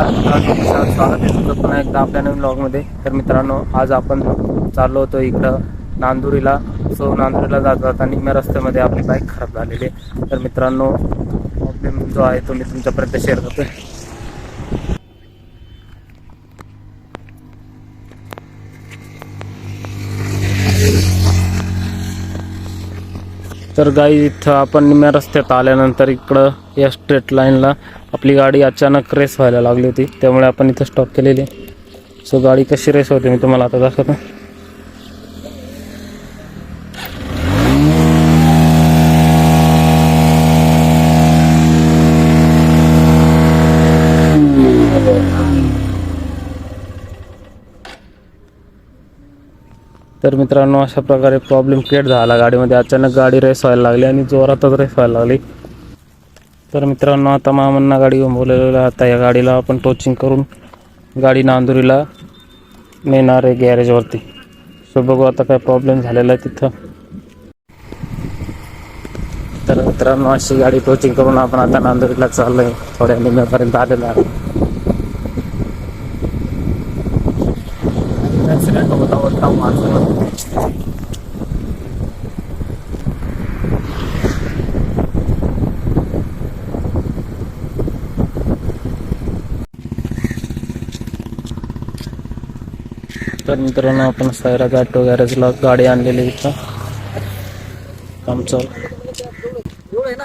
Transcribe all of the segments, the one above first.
नमस्कार मित्रांनो स्वागत आहे तुमचं पुन्हा एकदा आपल्या नवीन ब्लॉगमध्ये तर मित्रांनो आज आपण चाललो होतो इकडं नांदुरीला. सो नांदुरीला जात जाताना निम्या रस्त्यामध्ये आपली बाईक खराब झालेली आहे. तर मित्रांनो प्रॉब्लेम जो आहे तो मी तुमच्यापर्यंत शेअर करतो तर गाई इथं आपण निम्या रस्त्यात आल्यानंतर इकडं या स्ट्रेट लाईनला आपली गाडी अचानक रेस व्हायला लागली होती. त्यामुळे आपण इथं स्टॉप केलेली. सो गाडी कशी रेस होते मी तुम्हाला आता दाखवतो. तर मित्रांनो अशा प्रकारे प्रॉब्लेम क्रिएट झाला. गाडीमध्ये अचानक गाडी रेस व्हायला लागली आणि जोरातच रेस व्हायला लागली. तर मित्रांनो आता मामांना गाडी घेऊन बोलवलेलं आता या गाडीला आपण टोचिंग करून गाडी नांदुरीला नेणार आहे गॅरेजवरती सो बघू आता काय प्रॉब्लेम झालेला आहे तिथं. तर मित्रांनो अशी गाडी टोचिंग करून आपण आता नांदुरीला चाललोय. थोड्या निम्यापर्यंत आलेलो आहे. ॲक्सिडेंट होता होता माणसाला तर मित्रांनो आपण सायरा गॅटो गॅरेजला गाडी आणलेली इथं. काम चालू. पेटा पेटा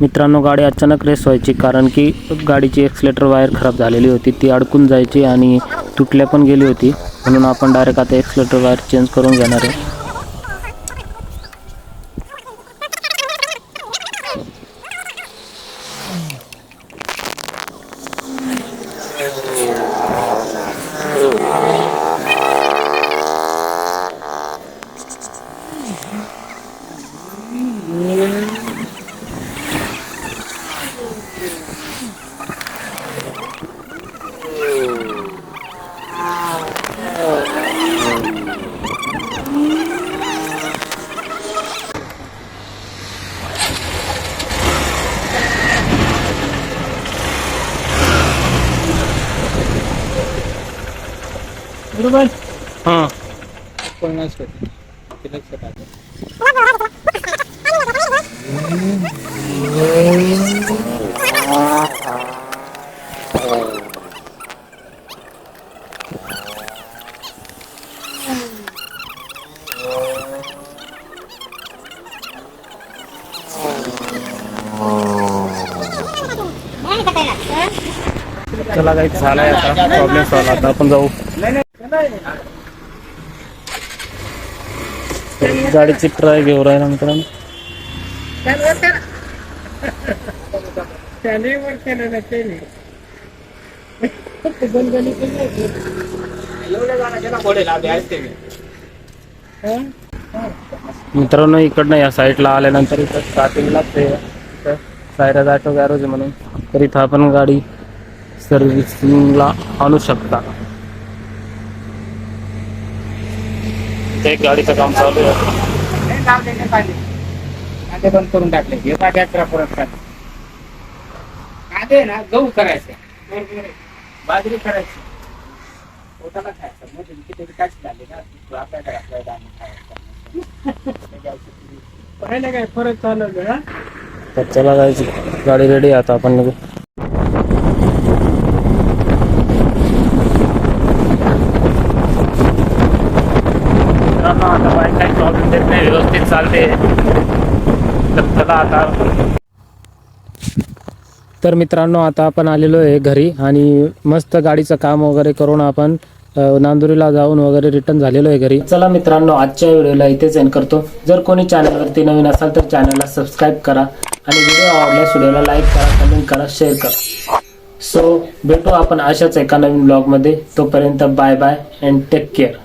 मित्रांनो गाडी अचानक रेस व्हायची कारण की गाडीची एक्सलेटर वायर खराब झालेली होती. ती अडकून जायची आणि तुटल्या पण गेली होती. म्हणून आपण डायरेक्ट आता एक्सलेटर वायर चेंज करून घेणार आहे. हां. चला काही झालाय आता प्रॉब्लेम सॉल्व आता आपण जाऊ. गाडीची ट्राय घेऊ राहिला मित्रांनो. मित्रांनो इकडनं या साईडला आल्यानंतर इथं स्टार्टिंगला ते सायरा जाटो गॅरोज म्हणून. तर इथं आपण गाडी सर्व्हिसिंगला आणू शकता. ते गाडीचं काम चालू आहे. कांदे बंद करून टाकले. हे काय परत. कांदे ना गहू करायचे. बाजरी करायची. पोटाला खायचं. म्हणजे किती झाले ना. खायचं. काय फरक चालवलं ना? तर चला जायची गाडी रेडी आता आपण आता आता बाईक काही प्रॉब्लेम देत नाही व्यवस्थित चालते. तर चला आता. तर मित्रांनो आता आपण आलेलो आहे घरी आणि मस्त गाडीचं काम वगैरे करून आपण नांदुरीला जाऊन वगैरे रिटर्न झालेलो आहे घरी. चला मित्रांनो आजच्या व्हिडिओला इथेच एंड करतो. जर कोणी चॅनलवरती नवीन असाल तर चॅनलला सबस्क्राईब करा आणि व्हिडिओ आवडल्यास व्हिडिओला लाईक करा कमेंट करा शेअर करा. सो भेटू आपण अशाच एका नवीन ब्लॉगमध्ये तोपर्यंत bye bye and take care